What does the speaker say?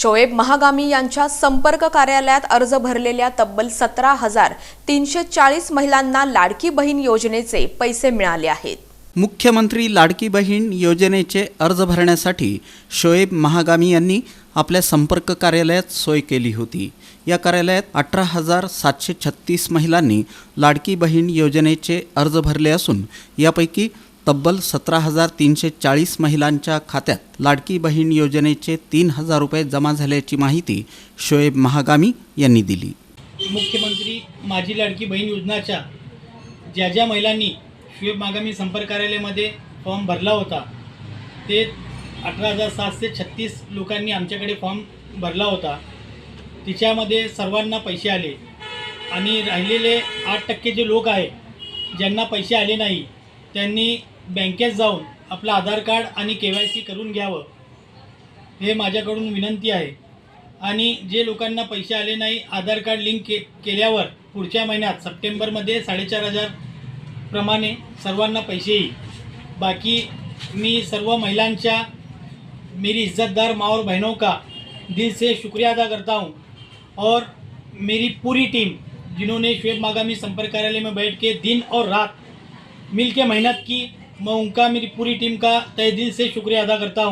शोएब महागामी यांच्या संपर्क कार्यालयात अर्ज भरलेल्या तब्बल सतरा हजार तीनशे चाळीस महिलांना लाडकी बहीण योजनेचे पैसे मिळाले आहेत. मुख्यमंत्री लाडकी बहीण योजनेचे अर्ज भरण्यासाठी शोएब महागामी यांनी आपल्या संपर्क कार्यालयात सोय केली होती. या कार्यालयात अठरा हजार सातशे छत्तीस महिलांनी लाडकी बहीण योजनेचे अर्ज भरले असून यापैकी तब्बल सतरा हजार तीनशे चाळीस महिलांच्या खात्यात लाडकी बहीण योजनेचे तीन हजार रुपये जमा झाल्याची माहिती शोएब महागामी यांनी दिली. मुख्यमंत्री माझी लाडकी बहीण योजनाच्या ज्या ज्या महिलांनी शोएब महागामी संपर्क कार्यालयामध्ये फॉर्म भरला होता ते अठरा हजार सातशे छत्तीस लोकांनी आमच्याकडे फॉर्म भरला होता. तिच्यामध्ये सर्वांना पैसे आले आणि राहिलेले आठ टक्के जे लोक आहे ज्यांना पैसे आले नाही त्यांनी बँकेत जाऊन आपलं आधार कार्ड आणि के वाय सी करून घ्यावं. हे माझ्याकडून विनंती आहे. आणि जे लोकांना पैसे आले नाही आधार कार्ड लिंक के केल्यावर पुढच्या महिन्यात सप्टेंबरमध्ये साडेचार हजार प्रमाणे सर्वांना पैसे येईल. बाकी मी सर्व महिलांच्या मेरी इज्जतदार माँ और बहनों का दिल से शुक्रिया अदा करता हूँ. और मेरी पूरी टीम जिन्होंने शुएब मागामी संपर्क कार्यालय में बैठ के दिन और रात मिल के मेहनत की। मैं उनका मेरी पूरी टीम का तय दिल से शुक्रिया अदा करता हूँ।